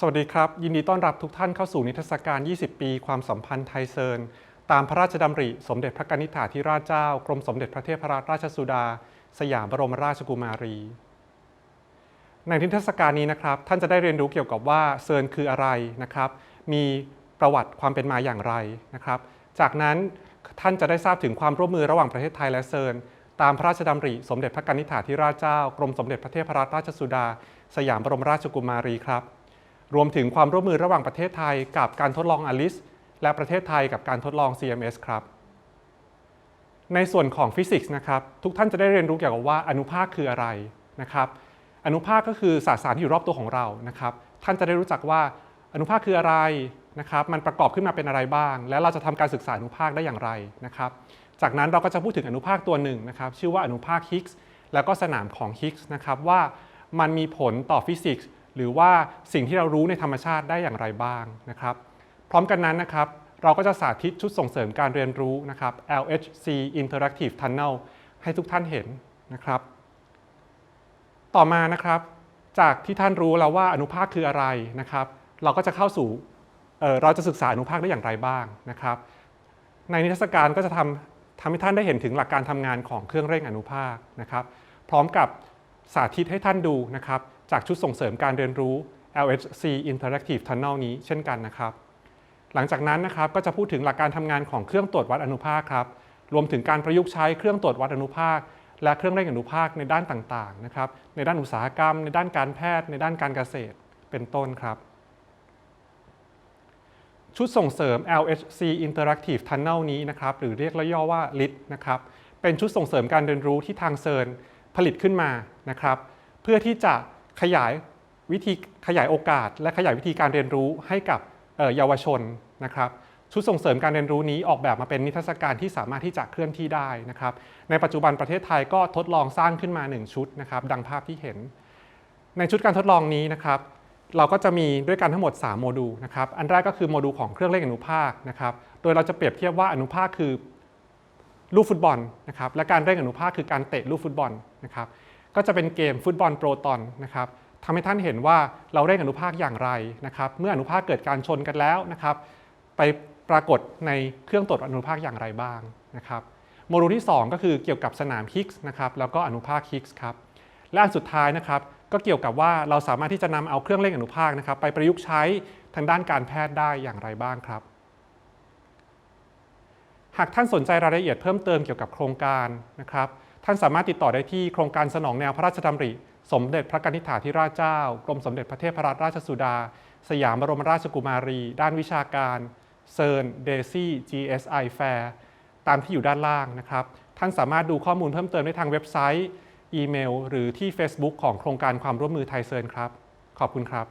สวัสดีครับ ยินดีต้อนรับทุกท่านเข้าสู่นิทรรศการ 20 ปี ความสัมพันธ์ไทยเซิร์นตามพระราชดำริสมเด็จพระกนิษฐาธิราชเจ้า กรมสมเด็จพระเทพรัตนราชสุดา สยามบรมราชกุมารี ในนิทรรศการนี้นะครับ ท่านจะได้เรียนรู้เกี่ยวกับว่าเซิร์นคืออะไรนะครับ มีประวัติความเป็นมาอย่างไรนะครับ จากนั้นท่านจะได้ทราบถึงความร่วมมือระหว่างประเทศไทยและเซิร์นตามพระราชดำริสมเด็จพระกนิษฐาธิราชเจ้า กรมสมเด็จพระเทพรัตนราชสุดา สยามบรมราชกุมารีครับ รวมถึงความร่วมมือระหว่างประเทศไทยกับการทดลองอลิสและประเทศไทยกับการทดลอง CMS ครับ ในส่วนของฟิสิกส์นะครับ ทุกท่านจะได้เรียนรู้เกี่ยวกับว่าอนุภาคคืออะไรนะครับ อนุภาคก็คือสสารที่อยู่รอบตัวของเรานะครับ ท่านจะได้รู้จักว่าอนุภาคคืออะไรนะครับ มันประกอบขึ้นมาเป็นอะไรบ้าง และเราจะทำการศึกษาอนุภาคได้อย่างไรนะครับ จากนั้นเราก็จะพูดถึงอนุภาคตัวหนึ่งนะครับ ชื่อว่าอนุภาคฮิกส์แล้วก็สนามของฮิกส์นะครับว่ามันมีผลต่อฟิสิกส์ หรือว่าสิ่งที่เรารู้ในธรรมชาติได้อย่างไรบ้างนะครับ พร้อมกันนั้นนะครับ เราก็จะสาธิตชุดส่งเสริมการเรียนรู้นะครับ LHC Interactive Tunnel ให้ทุกท่านเห็นนะครับ ต่อมานะครับ จากที่ท่านรู้แล้วว่าอนุภาคคืออะไรนะครับ เราก็จะเข้าสู่เเราจะศึกษาอนุภาคได้อย่างไรบ้างนะครับ ในนิทรรศการก็จะทำทำให้ท่านได้เห็นถึงหลักการทำงานของเครื่องเร่งอนุภาคนะครับ พร้อมกับสาธิตให้ท่านดูนะครับ จากชุดส่งเสริมการเรียนรู้ LHC Interactive Tunnel นี้เช่นกันนะครับ หลังจากนั้นนะครับก็จะพูดถึงหลักการทำงานของเครื่องตรวจวัดอนุภาคครับ รวมถึงการประยุกต์ใช้เครื่องตรวจวัดอนุภาค และเครื่องเร่งอนุภาคในด้านต่างๆนะครับ ในด้านอุตสาหกรรม ในด้านการแพทย์ ในด้านการเกษตร เป็นต้นครับ ชุดส่งเสริม LHC Interactive Tunnel นี้นะครับ หรือเรียกย่อว่า LIT นะครับ เป็นชุดส่งเสริมการเรียนรู้ที่ทางเซิร์นผลิตขึ้นมานะครับ เพื่อที่จะ ขยายวิธีขยายโอกาส และขยายวิธีการเรียนรู้ให้กับเยาวชนนะครับชุดส่งเสริมการเรียนรู้นี้ออกแบบมาเป็นนิทรรศการที่สามารถที่จะเคลื่อนที่ได้นะครับ ในปัจจุบันประเทศไทยก็ทดลองสร้างขึ้นมา 1 ชุดนะครับ ดังภาพที่เห็น ในชุดการทดลองนี้นะครับ เราก็จะมีด้วยกันทั้งหมด 3 โมดูลนะครับ อันแรกก็คือโมดูลของเครื่องเล่นอนุภาคนะครับ โดยเราจะเปรียบเทียบว่าอนุภาคคือลูกฟุตบอลนะครับ และการเร่งอนุภาคคือการเตะลูกฟุตบอลนะครับ ก็จะเป็นเกมฟุตบอลโปรตอนนะครับทำให้ท่านเห็นว่าเราเร่งอนุภาคอย่างไรนะครับ เมื่ออนุภาคเกิดการชนกันแล้วนะครับ ไปปรากฏในเครื่องตรวจอนุภาคอย่างไรบ้างนะครับ โมดูลที่ 2 ก็คือเกี่ยวกับสนามฮิกส์นะครับ แล้วก็อนุภาคฮิกส์ครับ และอันสุดท้ายนะครับ ก็เกี่ยวกับว่าเราสามารถที่จะนำเอาเครื่องเล่นอนุภาคนะครับ ไปประยุกต์ใช้ทางด้านการแพทย์ได้อย่างไรบ้างครับ หากท่านสนใจรายละเอียดเพิ่มเติมเกี่ยวกับโครงการนะครับ ท่านสามารถติดต่อได้ที่โครงการสนองแนวพระราชดำริ สมเด็จพระกนิษฐาธิราชเจ้า กรมสมเด็จพระเทพรัตนราชสุดา สยามบรมราชกุมารี ด้านวิชาการเซิร์นเดซี่ GSI Fair ตามที่อยู่ด้านล่างนะครับ ท่านสามารถดูข้อมูลเพิ่มเติมได้ทางเว็บไซต์ อีเมล หรือที่ Facebook ของโครงการความร่วมมือไทยเซิร์นครับ ขอบคุณครับ